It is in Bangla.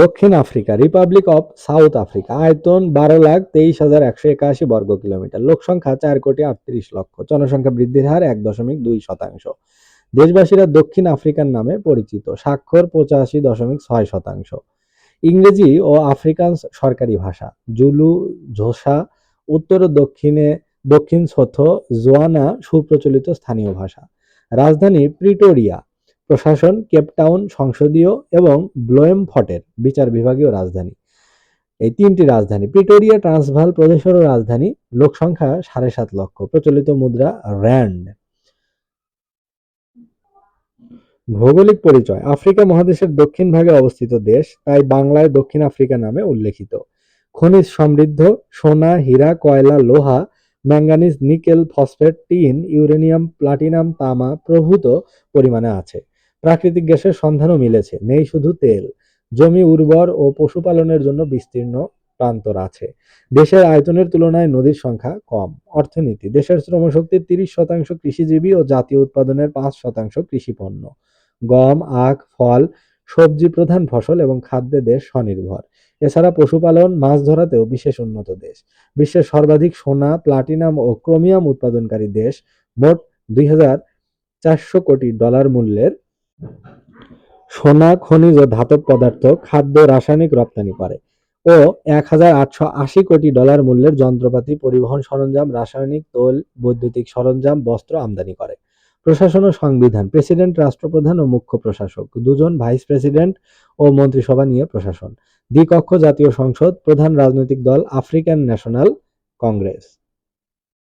দক্ষিণ Africa republic of South Africa আয়তন বারো লাখ তেইশ হাজার একশো একাশি বর্গ কিলোমিটার। লোক সংখ্যা চার কোটি আটত্রিশ লক্ষ, জনসংখ্যা বৃদ্ধির হার এক দশমিক দুই শতাংশ। দেশবাসীরা দক্ষিণ আফ্রিকান নামে পরিচিত, স্বাক্ষর পঁচাশি দশমিক ছয় শতাংশ। ইংরেজি ও আফ্রিকান সরকারি ভাষা, জুলু, ঝোসা, উত্তর ও দক্ষিণে, দক্ষিণ সোথো জোয়ানা সুপ্রচলিত স্থানীয় ভাষা। রাজধানী প্রিটোরিয়া প্রশাসন কেপটাউন সংসদীয় এবং ব্লোয়েমফটের বিচার বিভাগীয় রাজধানী। এই তিনটি রাজধানী, প্রিটোরিয়া, ট্রান্সভাল প্রদেশেরও রাজধানী, লোক সংখ্যা সাড়ে সাত লক্ষ, প্রচলিত মুদ্রা র্যান্ড। ভৌগোলিক পরিচয়, আফ্রিকা মহাদেশের দক্ষিণ ভাগে অবস্থিত দেশ, তাই বাংলায় দক্ষিণ আফ্রিকা নামে উল্লেখিত। খনিজ সমৃদ্ধ, সোনা, হীরা, কয়লা, লোহা manganese nickel, phosphate, tin, uranium, platinum, তামা প্রভূত পরিমাণে আছে। প্রাকৃতিক গ্যাসের সন্ধানও মিলেছে। নেই শুধু তেল। জমি উর্বর ও পশুপালনের জন্য বিস্তীর্ণ প্রান্তর আছে। দেশের আয়তনের তুলনায় নদীর সংখ্যা কম। অর্থনীতি। দেশের শ্রমশক্তির তিরিশ শতাংশ কৃষিজীবী ও জাতীয় উৎপাদনের পাঁচ শতাংশ কৃষি পণ্য গম, আখ, ফল, সবজি প্রধান ফসল এবং খাদ্যে দেশ স্বনির্ভর। এছাড়া পশুপালন, মাছ ধরাতেও বিশেষ উন্নত দেশ। বিশ্বের সর্বাধিক সোনা, প্লাটিনাম ও ক্রোমিয়াম উৎপাদনকারী দেশ মোট দুই হাজার চারশো কোটি ডলার মূল্যের সোনা, খনিজ ও ধাতব পদার্থ, খাদ্য, রাসায়নিক রপ্তানি করে ও এক হাজার আটশো আশি কোটি ডলার মূল্যের যন্ত্রপাতি পরিবহন সরঞ্জাম, রাসায়নিক তৈল, বৈদ্যুতিক সরঞ্জাম, বস্ত্র আমদানি করে। প্রশাসন ও সংবিধান, প্রেসিডেন্ট, রাষ্ট্রপ্রধান ও মুখ্য প্রশাসক, দুজন ভাইস প্রেসিডেন্ট ও মন্ত্রিসভা নিয়ে প্রশাসন। দ্বিকক্ষ জাতীয় সংসদ, প্রধান রাজনৈতিক দল, আফ্রিকান ন্যাশনাল কংগ্রেস।